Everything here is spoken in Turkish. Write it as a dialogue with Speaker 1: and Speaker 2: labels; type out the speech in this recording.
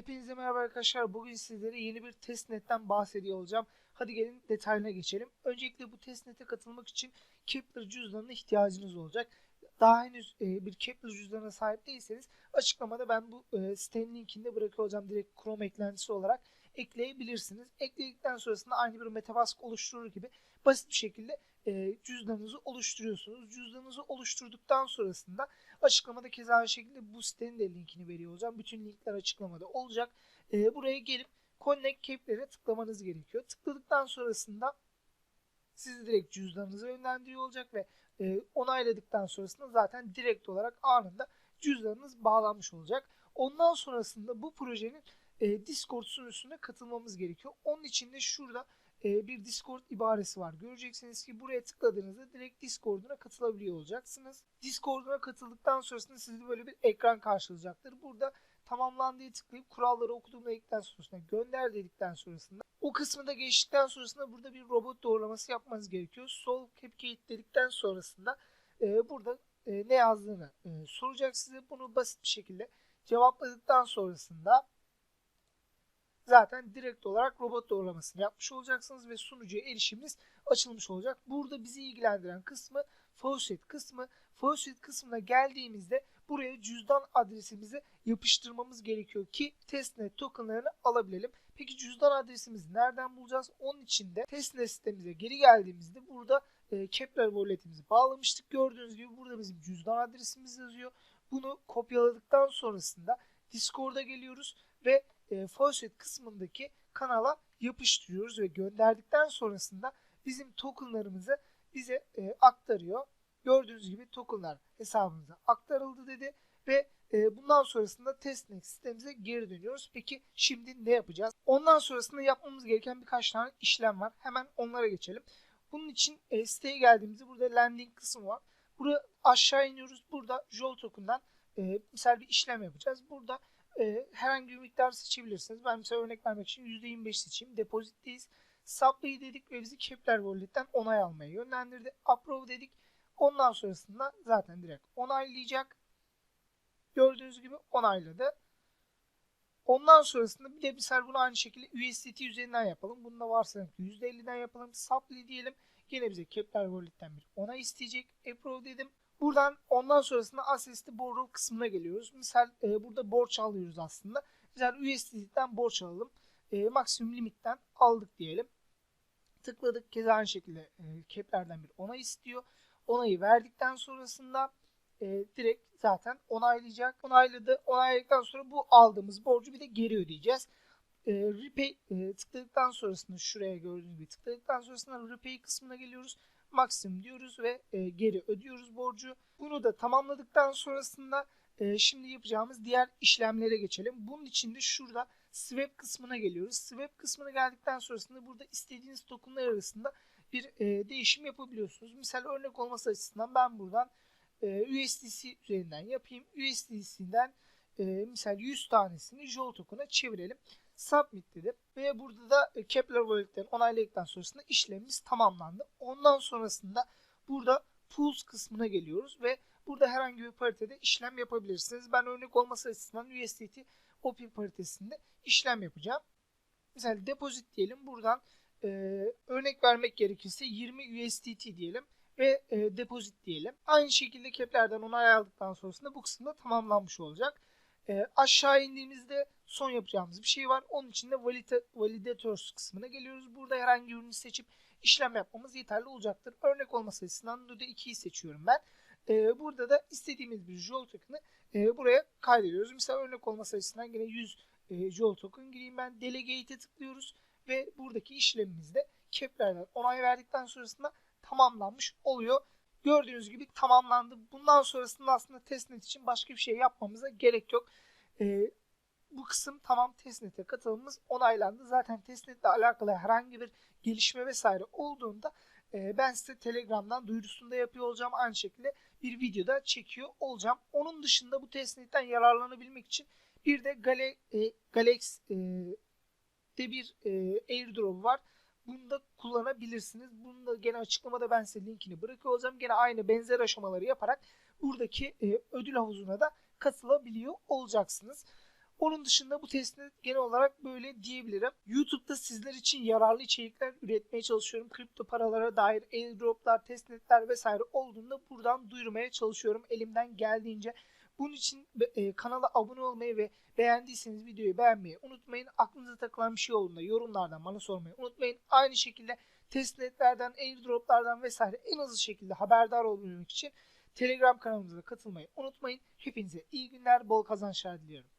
Speaker 1: Hepinize merhaba arkadaşlar. Bugün sizlere yeni bir testnetten bahsediyor olacağım. Hadi gelin detayına geçelim. Öncelikle bu testnete katılmak için Kepler cüzdanına ihtiyacınız olacak. Daha henüz e, bir Kepler cüzdanına sahip değilseniz açıklamada ben bu e, sitenin linkini de. Direkt Chrome eklentisi olarak ekleyebilirsiniz. Ekledikten sonrasında aynı bir Metamask oluşturur gibi basit bir şekilde e, cüzdanınızı oluşturuyorsunuz. Cüzdanınızı oluşturduktan sonrasında açıklamada keza aynı şekilde bu sitenin de linkini veriyor olacağım. Bütün linkler açıklamada olacak. E, buraya gelip Connect Cap'lere tıklamanız gerekiyor. Tıkladıktan sonrasında sizi direkt cüzdanınıza yönlendiriyor olacak ve e, onayladıktan sonrasında zaten direkt olarak anında cüzdanınız bağlanmış olacak. Ondan sonrasında bu projenin Discord sunucusuna katılmamız gerekiyor. Onun için de şurada e, bir Discord ibaresi var. Göreceksiniz ki buraya tıkladığınızda direkt Discord'una katılabiliyor olacaksınız. Discord'una katıldıktan sonrasında sizi böyle bir ekran karşılayacaktır. Burada tamamlandığı tıklayıp kuralları okudum dedikten sonrasında gönder dedikten sonrasında o kısmı da geçtikten sonrasında burada bir robot doğrulaması yapmanız gerekiyor. Sol Capcade dedikten sonrasında e, burada e, ne yazdığını e, soracak size. Bunu basit bir şekilde cevapladıktan sonrasında zaten direkt olarak robot doğrulamasını yapmış olacaksınız ve sunucuya erişiminiz açılmış olacak. Burada bizi ilgilendiren kısmı Faucet kısmı. Faucet kısmına geldiğimizde buraya cüzdan adresimizi yapıştırmamız gerekiyor ki testnet tokenlarını alabilelim. Peki cüzdan adresimizi nereden bulacağız? Onun için de testnet sitemize geri geldiğimizde burada e, Kepler walletimizi bağlamıştık. Gördüğünüz gibi burada bizim cüzdan adresimiz yazıyor. Bunu kopyaladıktan sonrasında Discord'a geliyoruz ve e, Faucet kısmındaki kanala yapıştırıyoruz ve gönderdikten sonrasında bizim tokenlarımızı bize e, aktarıyor. Gördüğünüz gibi tokenlar hesabımıza aktarıldı dedi ve e, bundan sonrasında testnet sistemimize geri dönüyoruz. Peki şimdi ne yapacağız? Ondan sonrasında yapmamız gereken birkaç tane işlem var. Hemen onlara geçelim. Bunun için e, siteye geldiğimizde burada landing kısmı var. Burada aşağı iniyoruz. Burada Jol token'dan e, misal bir işlem yapacağız. Burada e, herhangi bir miktar seçebilirsiniz. Ben mesela örnek vermek için %25 seçeyim. Depozitteyiz. Supply dedik ve bizi Kepler Wallet'ten onay almaya yönlendirdi. Approve dedik. Ondan sonrasında zaten direkt onaylayacak. Gördüğünüz gibi onayladı. Ondan sonrasında bir de misal bunu aynı şekilde USDT üzerinden yapalım. Bunu da varsayalım ki %50'den yapalım. Supply diyelim. Yine bize Kepler Wallet'ten bir onay isteyecek. Approve dedim. Buradan ondan sonrasında to Borrow kısmına geliyoruz. Misal e, burada borç alıyoruz aslında. Misal USDT'den borç alalım. E, maksimum limitten aldık diyelim. Tıkladık. Keza aynı şekilde e, Kepler'den bir onay istiyor. Onayı verdikten sonrasında e, direkt zaten onaylayacak. Onayladı. Onayladıktan sonra bu aldığımız borcu bir de geri ödeyeceğiz. E, repay e, tıkladıktan sonrasında şuraya gördüğünüz gibi tıkladıktan sonrasında repay kısmına geliyoruz. Maksimum diyoruz ve e, geri ödüyoruz borcu. Bunu da tamamladıktan sonrasında e, şimdi yapacağımız diğer işlemlere geçelim. Bunun için de şurada swap kısmına geliyoruz. Swap kısmına geldikten sonrasında burada istediğiniz tokenlar arasında bir e, değişim yapabiliyorsunuz. Misal örnek olması açısından ben buradan e, USDC üzerinden yapayım. USDC'den e, misal 100 tanesini JOL token'a çevirelim. Submit dedim. Ve burada da e, Kepler Wallet'ten onayladıktan sonrasında işlemimiz tamamlandı. Ondan sonrasında burada Pools kısmına geliyoruz ve burada herhangi bir paritede işlem yapabilirsiniz. Ben örnek olması açısından USDT OP paritesinde işlem yapacağım. Mesela deposit diyelim. Buradan e, örnek vermek gerekirse 20 USDT diyelim ve e, deposit diyelim. Aynı şekilde Kepler'den onay aldıktan sonrasında bu kısımda tamamlanmış olacak. E, aşağı indiğimizde son yapacağımız bir şey var. Onun için de valide, validators kısmına geliyoruz. Burada herhangi birini seçip işlem yapmamız yeterli olacaktır. Örnek olması açısından Nude 2'yi seçiyorum ben. E, burada da istediğimiz bir JOL token'ı e, buraya kaydediyoruz. Mesela örnek olması açısından yine 100 e, JOL token gireyim ben. Delegate'e tıklıyoruz ve buradaki işlemimizde Kepler'den onay verdikten sonrasında tamamlanmış oluyor. Gördüğünüz gibi tamamlandı. Bundan sonrasında aslında testnet için başka bir şey yapmamıza gerek yok. Ee, bu kısım tamam testnete katılımımız onaylandı. Zaten testnetle alakalı herhangi bir gelişme vesaire olduğunda e, ben size Telegram'dan duyurusunu da yapıyor olacağım. Aynı şekilde bir videoda çekiyor olacağım. Onun dışında bu testnetten yararlanabilmek için bir de Gale, e, Galex e, de bir e, airdrop var. Bunu da kullanabilirsiniz. Bunu da gene açıklamada ben size linkini bırakıyor olacağım. Gene aynı benzer aşamaları yaparak buradaki e, ödül havuzuna da katılabiliyor olacaksınız. Onun dışında bu testnet genel olarak böyle diyebilirim. YouTube'da sizler için yararlı içerikler üretmeye çalışıyorum. Kripto paralara dair airdroplar, testnetler vesaire olduğunda buradan duyurmaya çalışıyorum elimden geldiğince. Bunun için e, kanala abone olmayı ve beğendiyseniz videoyu beğenmeyi unutmayın. Aklınıza takılan bir şey olduğunda yorumlardan bana sormayı unutmayın. Aynı şekilde testnetlerden, airdroplardan vesaire en hızlı şekilde haberdar olmak için Telegram kanalımıza katılmayı unutmayın. Hepinize iyi günler, bol kazançlar diliyorum.